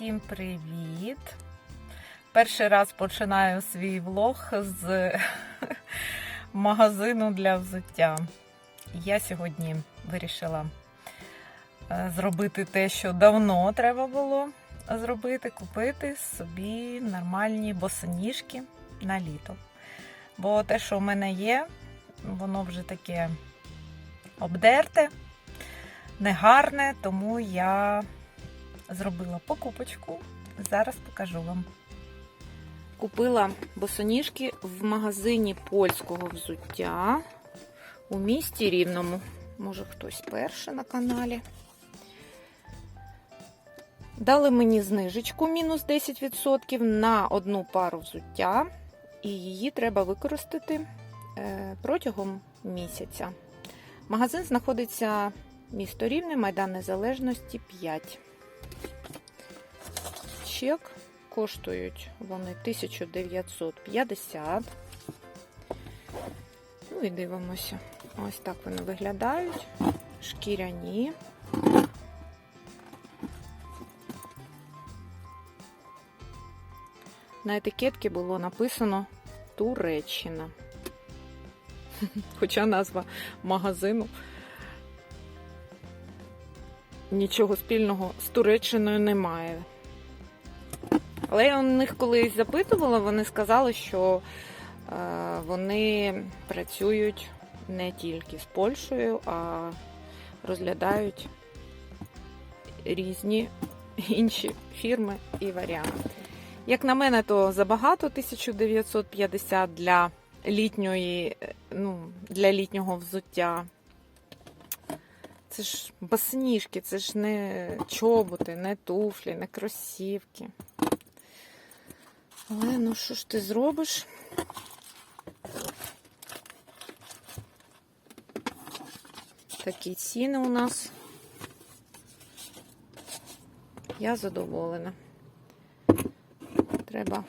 Всім привіт! Перший раз починаю свій влог з магазину для взуття. Я сьогодні вирішила е, зробити те, що давно треба було зробити, купити собі нормальні босоніжки на літо. Бо те, що в мене є, воно вже таке обдерте, негарне, тому я зробила покупочку. Зараз покажу вам. Купила босоніжки в магазині польського взуття у місті Рівному. Може хтось перший на каналі. Дали мені знижечку мінус 10% на одну пару взуття, і її треба використати е, протягом місяця. Магазин знаходиться місто Рівне, Майдан Незалежності 5. Чек коштують вони 1950. Ну і дивимося. Ось так вони виглядають. Шкіряні. На етикетці було написано Туреччина. Хоча назва магазину нічого спільного з Туреччиною немає. Але я у них колись запитувала, вони сказали, що е, вони працюють не тільки з Польщею, а розглядають різні інші фірми і варіанти. Як на мене, то забагато 1950 для літньої, е, ну, для літнього взуття. Це ж басніжки, це ж не чоботи, не туфлі, не кросівки. Але ну що ж ти зробиш? Такі ціни у нас. Я задоволена. Треба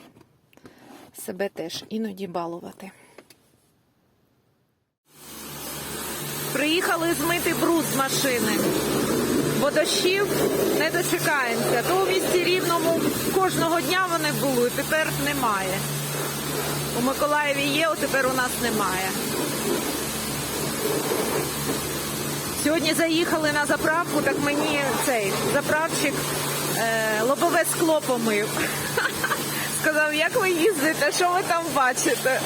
себе теж іноді балувати. Приїхали змити бруд з машини, бо дощів не дочекаємося. То у місті рівному кожного дня вони були, тепер немає. У Миколаєві є, а тепер у нас немає. Сьогодні заїхали на заправку, так мені цей заправчик е, лобове скло помив. Сказав, як ви їздите, що ви там бачите?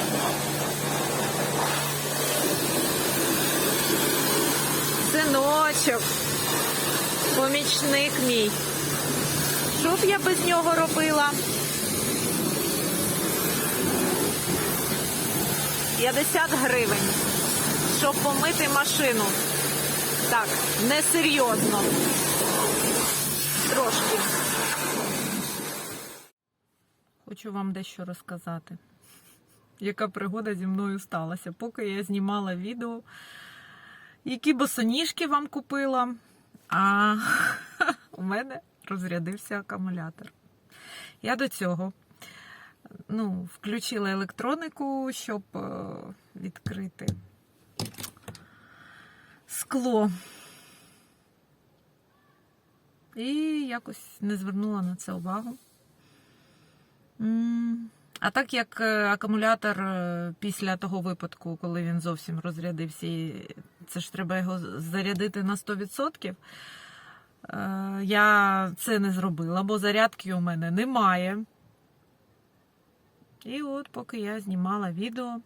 Синочок, помічник мій. Що б я без нього робила? 50 гривень, щоб помити машину. Так, несерйозно. Трошки. Хочу вам дещо розказати. Яка пригода зі мною сталася, поки я знімала відео які босоніжки вам купила, а у мене розрядився акумулятор. Я до цього ну, включила електронику, щоб е, відкрити скло. І якось не звернула на це увагу. А так як е, акумулятор е, після того випадку, коли він зовсім розрядився, це ж треба його зарядити на 100%, е, я це не зробила, бо зарядки у мене немає. І от, поки я знімала відео,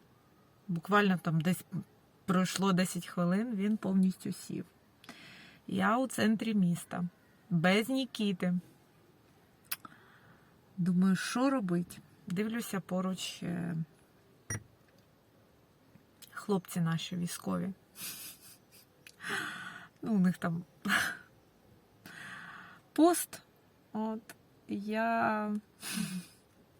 буквально там десь пройшло 10 хвилин, він повністю сів. Я у центрі міста, без Нікіти. Думаю, що робити? Дивлюся поруч е, хлопці наші військові. Ну, у них там пост. От я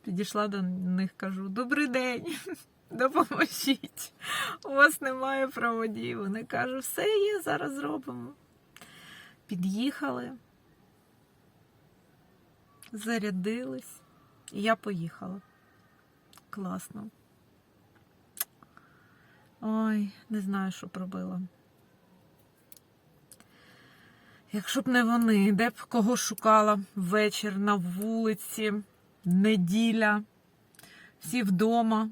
підійшла до них, кажу: Добрий день, допоможіть. У вас немає проводів. Вони кажуть, все є, зараз зробимо. Під'їхали, зарядились. І я поїхала. Класно. Ой, не знаю, що пробила. Якщо б не вони, де б кого шукала вечір на вулиці, неділя, всі вдома.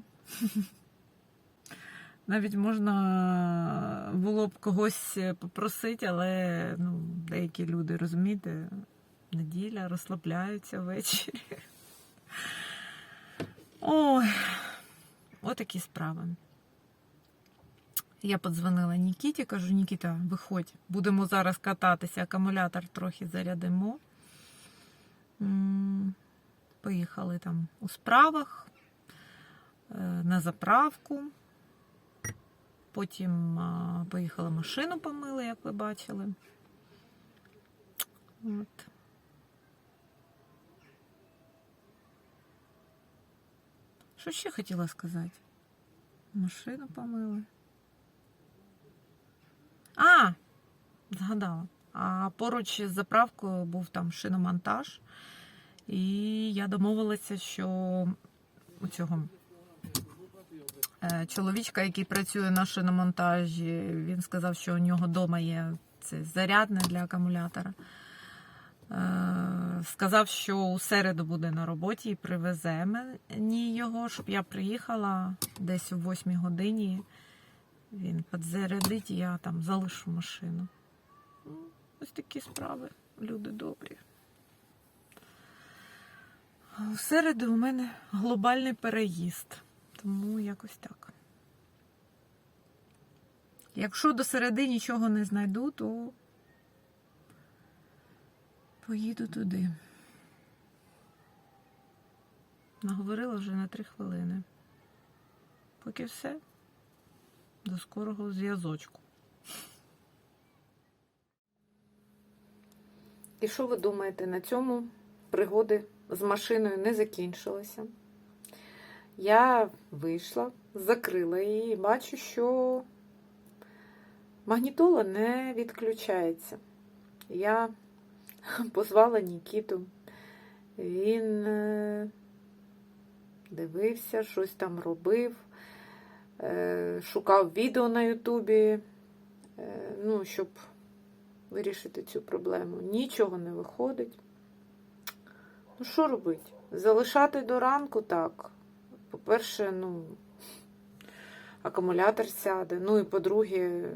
Навіть можна було б когось попросити, але ну, деякі люди, розумієте, неділя розслабляються ввечері. Ой, отакі справи. Я подзвонила Нікіті, кажу, Нікіта, виходь, будемо зараз кататися, акумулятор трохи зарядимо. Поїхали там у справах е, на заправку. Потім поїхала машину помили, як ви бачили. От. Що ще хотіла сказати? Машину помили. А, згадала. А поруч з заправкою був там шиномонтаж. І я домовилася, що у цього е, чоловічка, який працює на шиномонтажі, він сказав, що у нього вдома є це зарядне для акумулятора. Е, Сказав, що у середу буде на роботі і привезе мені його, щоб я приїхала десь о 8 годині. Він підзарядить, я там залишу машину. Ну, Ось такі справи, люди добрі. У середу у мене глобальний переїзд, тому якось так. Якщо до середи нічого не знайду, то поїду туди. Наговорила вже на три хвилини. Поки все. До скорого зв'язочку. І що ви думаєте, на цьому пригоди з машиною не закінчилися? Я вийшла, закрила її і бачу, що магнітола не відключається. Я позвала Нікіту. Він е, дивився, щось там робив. Е, шукав відео на Ютубі, е, ну, щоб вирішити цю проблему. Нічого не виходить. Ну, що робити? Залишати до ранку так. По-перше, ну, акумулятор сяде. Ну і по-друге,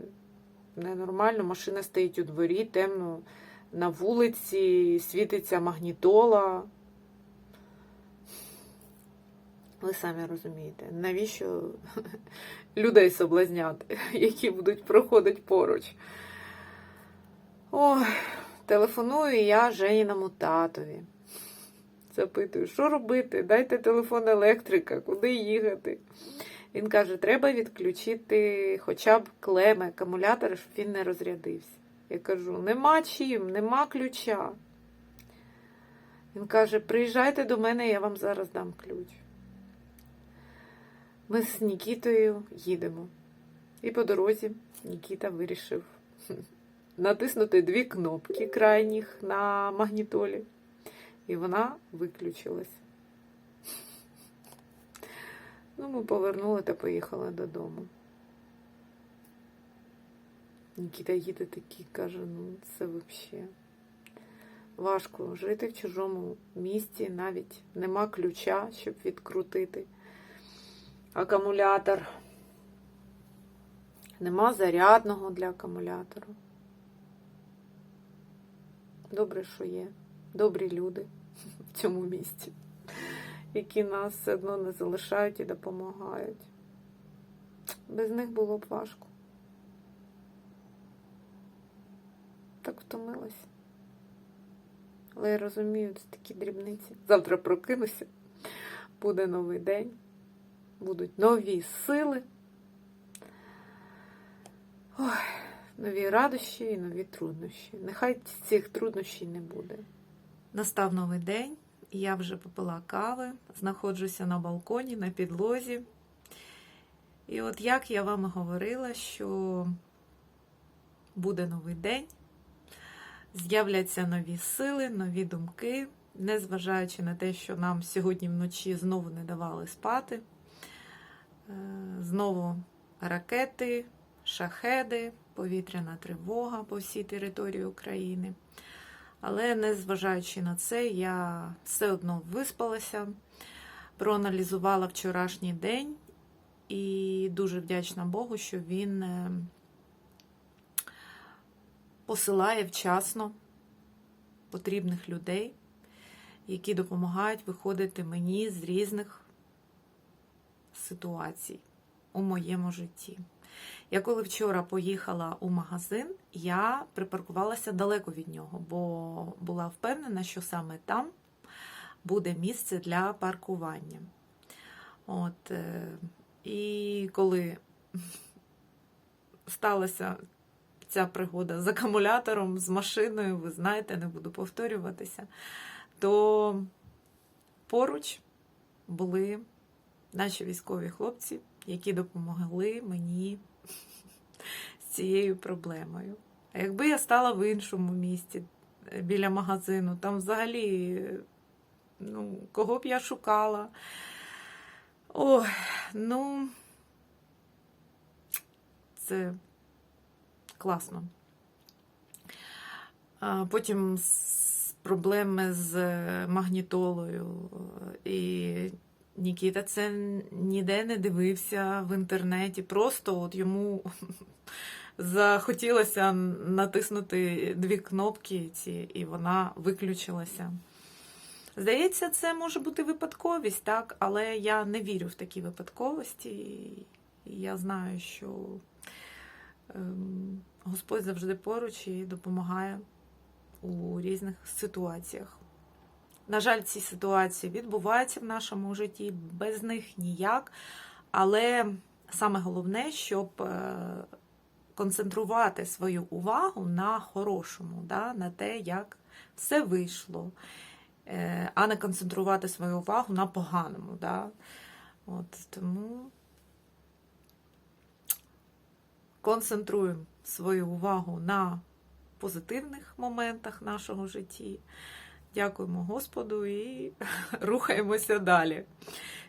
ненормально, машина стоїть у дворі, темно на вулиці, світиться магнітола. Ви самі розумієте, навіщо людей соблазняти, які будуть проходити поруч. Ой, телефоную я Женіному татові. Запитую, що робити? Дайте телефон електрика, куди їхати. Він каже, треба відключити хоча б клеми, акумулятори, щоб він не розрядився. Я кажу, нема чим, нема ключа. Він каже, приїжджайте до мене, я вам зараз дам ключ. Ми з Нікітою їдемо. І по дорозі Нікіта вирішив натиснути дві кнопки крайніх на магнітолі. І вона виключилась. Ну, ми повернули та поїхали додому. Нікіта їде такий, каже, ну це взагалі важко жити в чужому місті, навіть нема ключа, щоб відкрутити акумулятор. Нема зарядного для акумулятора. Добре, що є. Добрі люди в цьому місті, які нас все одно не залишають і допомагають. Без них було б важко. Так втомилася. Але я розумію, це такі дрібниці. Завтра прокинуся, буде новий день, будуть нові сили. Ой, нові радощі і нові труднощі. Нехай цих труднощів не буде. Настав новий день, я вже попила кави, знаходжуся на балконі, на підлозі. І от як я вам говорила, що буде новий день, з'являться нові сили, нові думки, незважаючи на те, що нам сьогодні вночі знову не давали спати. Е, Знову ракети, шахеди, повітряна тривога по всій території України. Але незважаючи на це, я все одно виспалася, проаналізувала вчорашній день і дуже вдячна Богу, що він е, посилає вчасно потрібних людей, які допомагають виходити мені з різних ситуацій у моєму житті. Я коли вчора поїхала у магазин, я припаркувалася далеко від нього, бо була впевнена, що саме там буде місце для паркування. От, е, і коли сталася ця пригода з акумулятором, з машиною, ви знаєте, не буду повторюватися, то поруч були наші військові хлопці, які допомогли мені з цією проблемою. А якби я стала в іншому місті е, біля магазину, там взагалі, ну, кого б я шукала. Ой, ну, це класно. Потім проблеми з магнітолою. І Нікіта це ніде не дивився в інтернеті. Просто от йому захотілося натиснути дві кнопки ці, і вона виключилася. Здається, це може бути випадковість, так, але я не вірю в такі випадковості. Я знаю, що ем, Господь завжди поруч і допомагає у різних ситуаціях. На жаль, ці ситуації відбуваються в нашому житті, без них ніяк. Але саме головне, щоб е, концентрувати свою увагу на хорошому, да, на те, як все вийшло, е, а не концентрувати свою увагу на поганому. Да. От, тому концентруємо свою увагу на позитивних моментах нашого житті. Дякуємо Господу і рухаємося далі.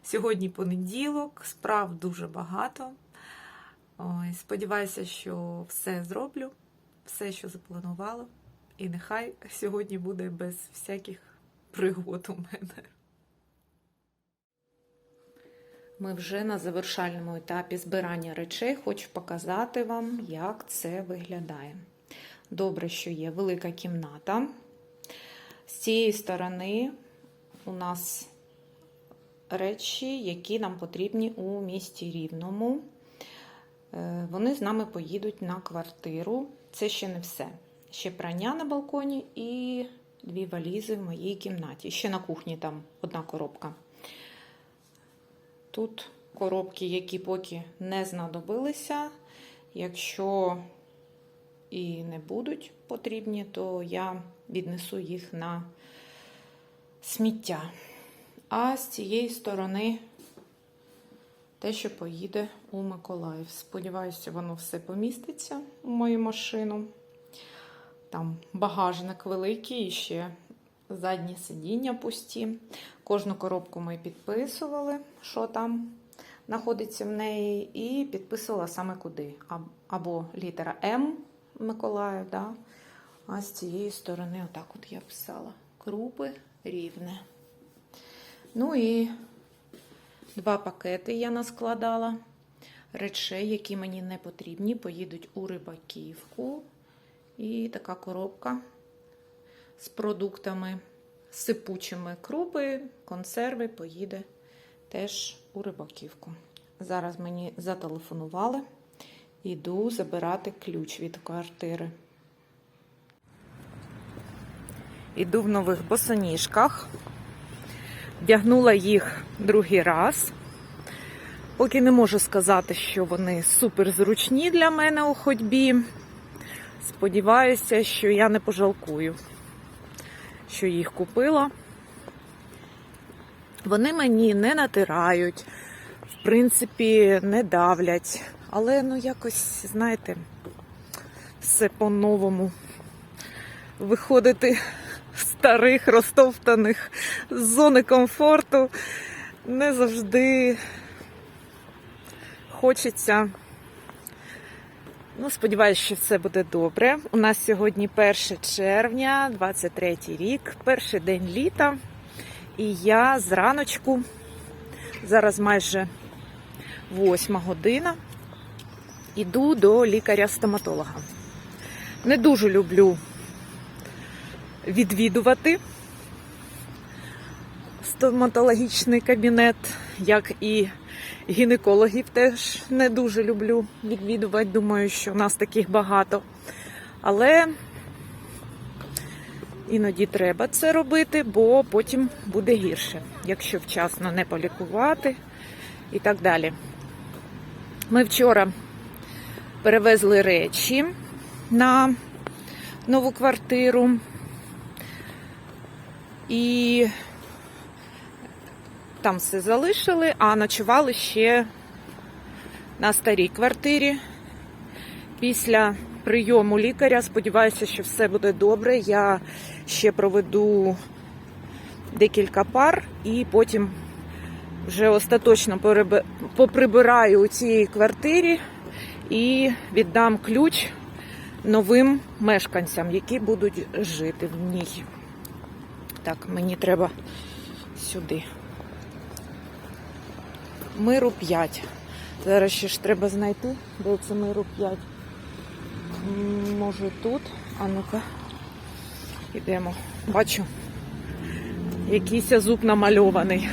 Сьогодні понеділок, справ дуже багато. Ой, сподіваюся, що все зроблю, все, що запланувала. І нехай сьогодні буде без всяких пригод у мене. Ми вже на завершальному етапі збирання речей. Хочу показати вам, як це виглядає. Добре, що є велика кімната. З цієї сторони у нас речі, які нам потрібні у місті Рівному. Е, Вони з нами поїдуть на квартиру. Це ще не все. Ще прання на балконі і дві валізи в моїй кімнаті. Ще на кухні там одна коробка. Тут коробки, які поки не знадобилися. Якщо і не будуть потрібні, то я віднесу їх на сміття. А з цієї сторони те, що поїде у Миколаїв. Сподіваюся, воно все поміститься у мою машину. Там багажник великий і ще задні сидіння пусті. Кожну коробку ми підписували, що там знаходиться в неї, і підписувала саме куди. Або літера М Миколаїв, да? а з цієї сторони, отак от я писала. Крупи рівне. Ну і два пакети я наскладала. Речей, які мені не потрібні, поїдуть у рибаківку. І така коробка з продуктами сипучими крупи, консерви поїде теж у рибаківку. Зараз мені зателефонували. Іду забирати ключ від квартири. Іду в нових босоніжках. Вдягнула їх другий раз. Поки не можу сказати, що вони супер зручні для мене у ходьбі. Сподіваюся, що я не пожалкую, що їх купила. Вони мені не натирають, в принципі, не давлять. Але, ну, якось, знаєте, все по-новому. Виходити старих, розтовтаних з зони комфорту не завжди хочеться Ну, сподіваюся, що все буде добре. У нас сьогодні 1 червня, 23 рік, перший день літа. І я зраночку, зараз майже 8 година, іду до лікаря-стоматолога. Не дуже люблю відвідувати стоматологічний кабінет, як і гінекологів теж не дуже люблю відвідувати. Думаю, що у нас таких багато. Але іноді треба це робити, бо потім буде гірше, якщо вчасно не полікувати і так далі. Ми вчора перевезли речі на нову квартиру. І там все залишили, а ночували ще на старій квартирі. Після прийому лікаря сподіваюся, що все буде добре. Я ще проведу декілька пар і потім вже остаточно поприбираю у цій квартирі і віддам ключ новим мешканцям, які будуть жити в ній. Так, мені треба сюди. Миру 5. Зараз ще ж треба знайти, де це миру 5. Може тут. А ну-ка. Ідемо. Бачу. Якийсь зуб намальований.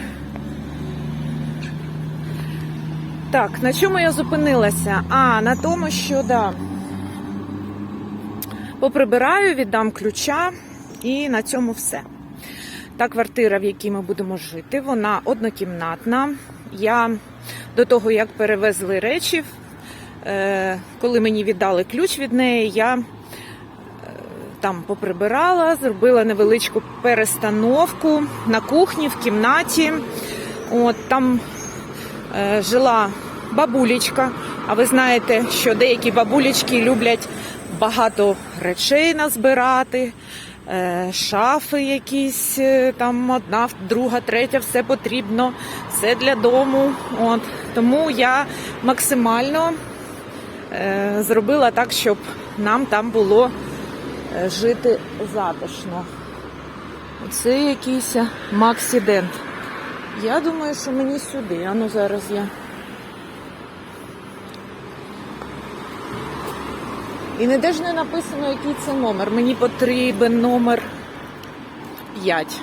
Так, на чому я зупинилася? А, на тому, що да. Поприбираю, віддам ключа і на цьому все. Та квартира, в якій ми будемо жити, вона однокімнатна. Я до того, як перевезли речі, е, коли мені віддали ключ від неї, я е, там поприбирала, зробила невеличку перестановку на кухні, в кімнаті. От там е, жила бабулечка. А ви знаєте, що деякі бабулечки люблять багато речей назбирати, шафи якісь, е, там одна, друга, третя, все потрібно, все для дому. От. Тому я максимально е, зробила так, щоб нам там було е, жити затишно. Це якийсь максидент. Я думаю, що мені сюди. А ну зараз я. І ніде ж не написано, який це номер. Мені потрібен номер 5.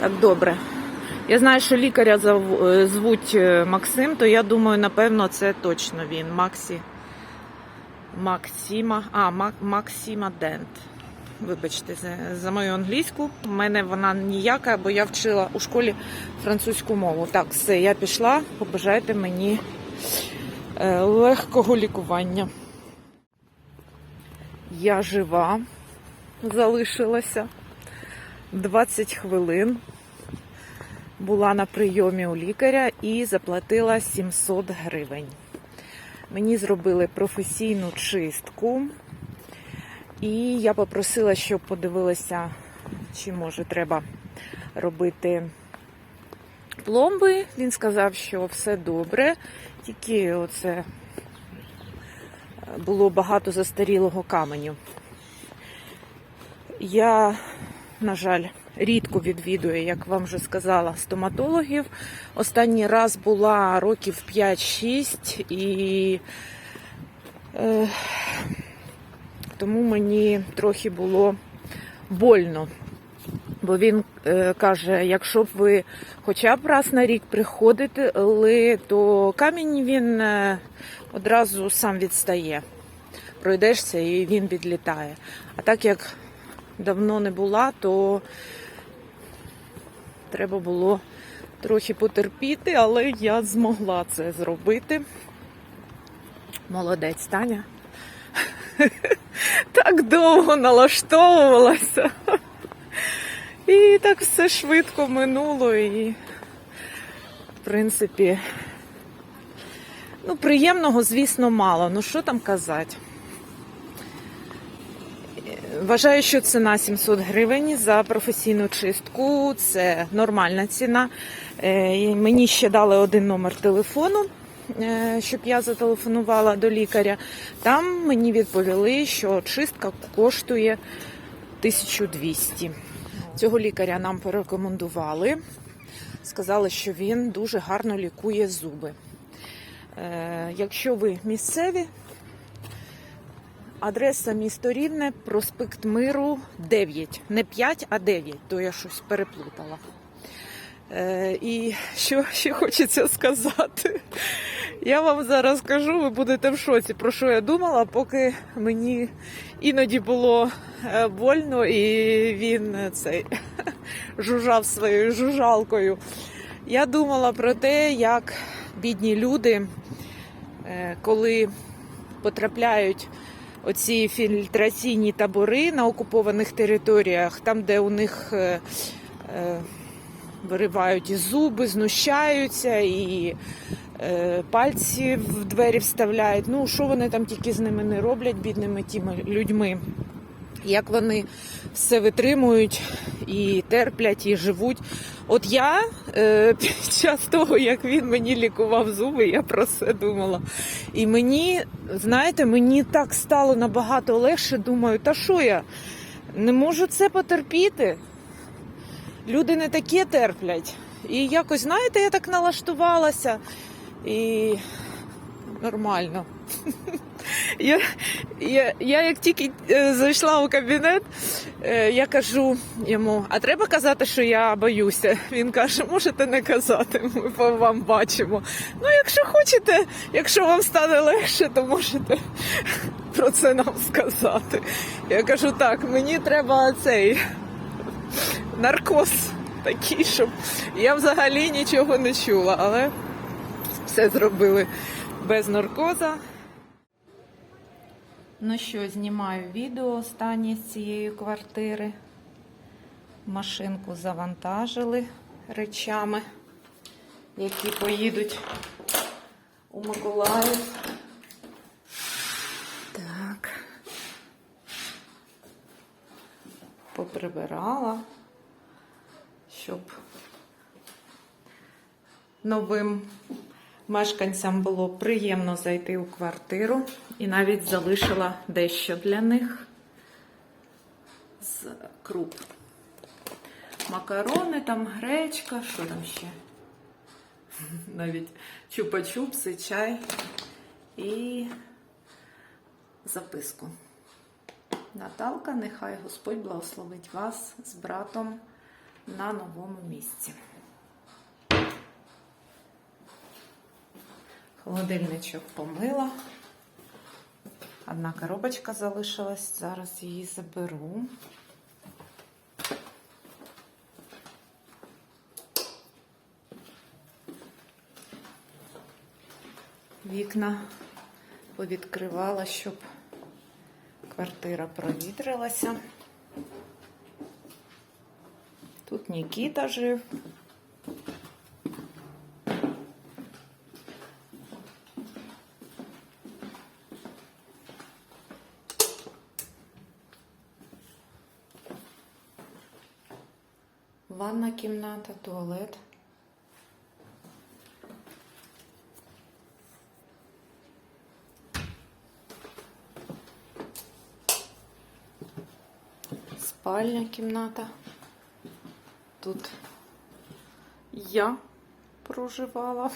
Так, добре. Я знаю, що лікаря е, звуть е, Максим, то я думаю, напевно, це точно він. Максі. Максима. А, Мак, Максима Дент. Вибачте за, за мою англійську. У мене вона ніяка, бо я вчила у школі французьку мову. Так, все, я пішла. Побажайте мені е, легкого лікування. Я жива, залишилася 20 хвилин. Була на прийомі у лікаря і заплатила 700 гривень. Мені зробили професійну чистку, і я попросила, щоб подивилися, чи може треба робити пломби. Він сказав, що все добре, тільки оце було багато застарілого каменю. Я, на жаль, рідко відвідую, як вам вже сказала, стоматологів. Останній раз була років 5-6 і е, тому мені трохи було больно. Бо він е, каже, якщо б ви хоча б раз на рік приходили, то камінь він е, одразу сам відстає. Пройдешся і він відлітає. А так як давно не була, то треба було трохи потерпіти, але я змогла це зробити. Молодець Таня. Так довго налаштовувалася. І так все швидко минуло і, в принципі, ну, приємного, звісно, мало. Ну, що там казати? Вважаю, що ціна 700 гривень за професійну чистку. Це нормальна ціна. Е, Мені ще дали один номер телефону е, щоб я зателефонувала до лікаря. Там мені відповіли, що чистка коштує 1200. Цього лікаря нам порекомендували. Сказали, що він дуже гарно лікує зуби. Е, Якщо ви місцеві, адреса місто Рівне, проспект Миру 9. Не 5, а 9, то я щось переплутала. Е, і що ще хочеться сказати? Я вам зараз скажу, ви будете в шоці, про що я думала, поки мені іноді було е, больно, і він цей жужжав своєю жужжалкою. Я думала про те, як бідні люди, е, коли потрапляють оці фільтраційні табори на окупованих територіях, там, де у них е, е, виривають і зуби, знущаються, і пальці в двері вставляють. Ну, що вони там тільки з ними не роблять, бідними тими людьми. Як вони все витримують і терплять, і живуть. От я е, під час того, як він мені лікував зуби, я про це думала. І мені, знаєте, мені так стало набагато легше. Думаю, та що я не можу це потерпіти. Люди не таке терплять. І якось, знаєте, я так налаштувалася і нормально. Я, я, я як тільки е, зайшла у кабінет, е, я кажу йому: а треба казати, що я боюся. Він каже, можете не казати, ми вам бачимо. Ну, якщо хочете, якщо вам стане легше, то можете про це нам сказати. Я кажу, так, мені треба цей наркоз такий, щоб я взагалі нічого не чула, але все зробили без наркоза. Ну що, знімаю відео останнє з цієї квартири. Машинку завантажили речами, які поїдуть у Миколаїв. Так. Поприбирала, щоб новим мешканцям було приємно зайти у квартиру і навіть залишила дещо для них з круп. Макарони, там гречка, що там ще? Навіть чупа-чупси, чай і записку. Наталка, нехай Господь благословить вас з братом на новому місці. Холодильничок помила. Одна коробочка залишилась, зараз її заберу. Вікна повідкривала, щоб квартира провітрилася. Тут Нікіта жив. Ванна кімната, туалет. Спальня кімната. Тут я проживала.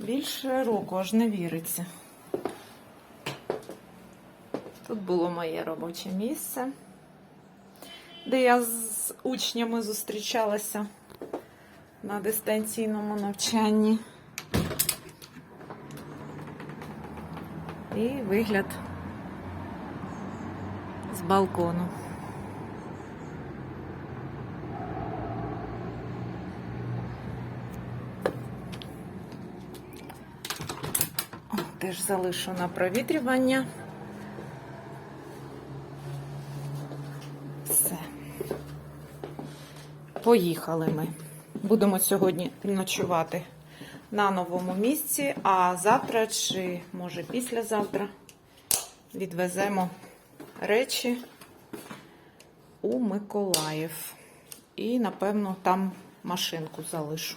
Більше року аж не віриться. Тут було моє робоче місце де я з учнями зустрічалася на дистанційному навчанні. І вигляд з балкону. Теж залишу на провітрювання. Все. Поїхали ми. Будемо сьогодні ночувати на новому місці, а завтра чи, може, післязавтра відвеземо речі у Миколаїв. І, напевно, там машинку залишу.